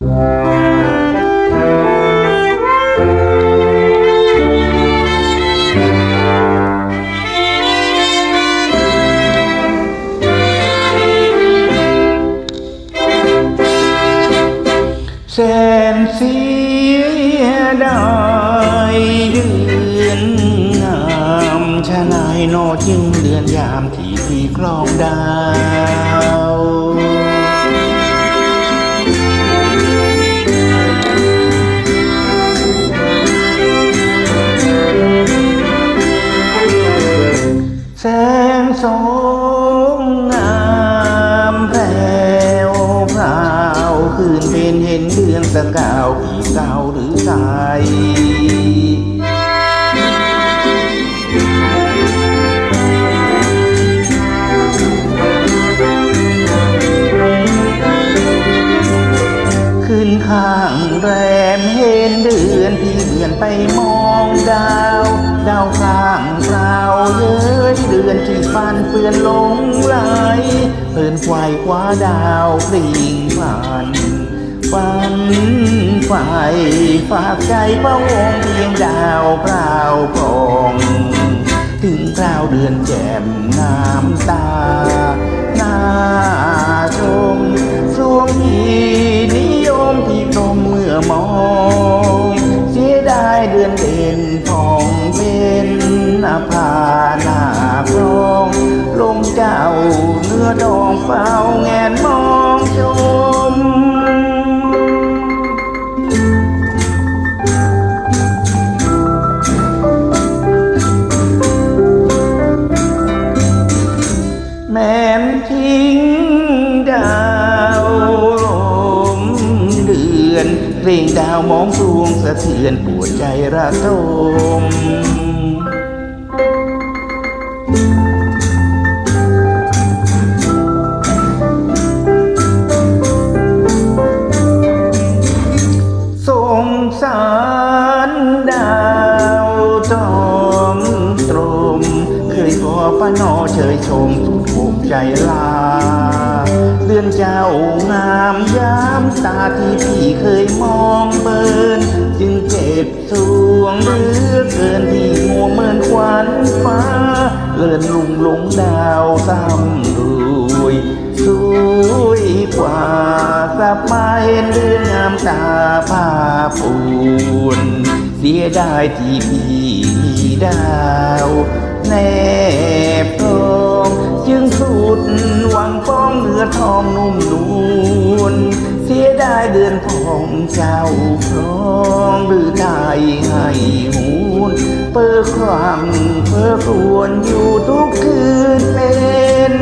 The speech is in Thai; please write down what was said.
แสนเสียดายเดือนงามชะนายโนจึงเดือนยามที่พี่คลองได้ สองงามแพรวพราวคืนเป็นเห็นเดือนสกาวผีเก่าหรือตายขึ้นข้างแรมเห็นเดือนที่เดือนไปมองดาว ดาวข้างเปล่าเย้ยเดือนที่ฟันเปื้อนลงไหลเพิ่นควายคว้าดาวกริ่งผ่านฝันไฟฝากใจพระวงเพียงดาวเปล่าพอง ถึงคราวเดือนแจ่มงา ดองเฝ้าแงนมองชม แม้นทิ้งดาวลมเดือนเพลงดาวมองสวงสะเทือนปวดใจระทม ยขอป้านอเชยชมสุดภูมิใจลาเดือนเจ้างามยามตาที่พี่เคยมองเบินจึงเจ็บสวงเหลือเกินที่มัวเมินควันฟ้า เลื่อนลุงหลงดาวซ้ำรวยสวยกว่าสับมาเห็นเรื่องงามตาผ้าปูนเสียดายที่พี่มีดาว แนบตรงจึงสุดหวังป้องเนื้อทองนุ่มนวลเสียได้เดือนทองเจ้าครองหรือได้ให้หูนเปิดความเพื่อควรอยู่ทุกคืนเป็น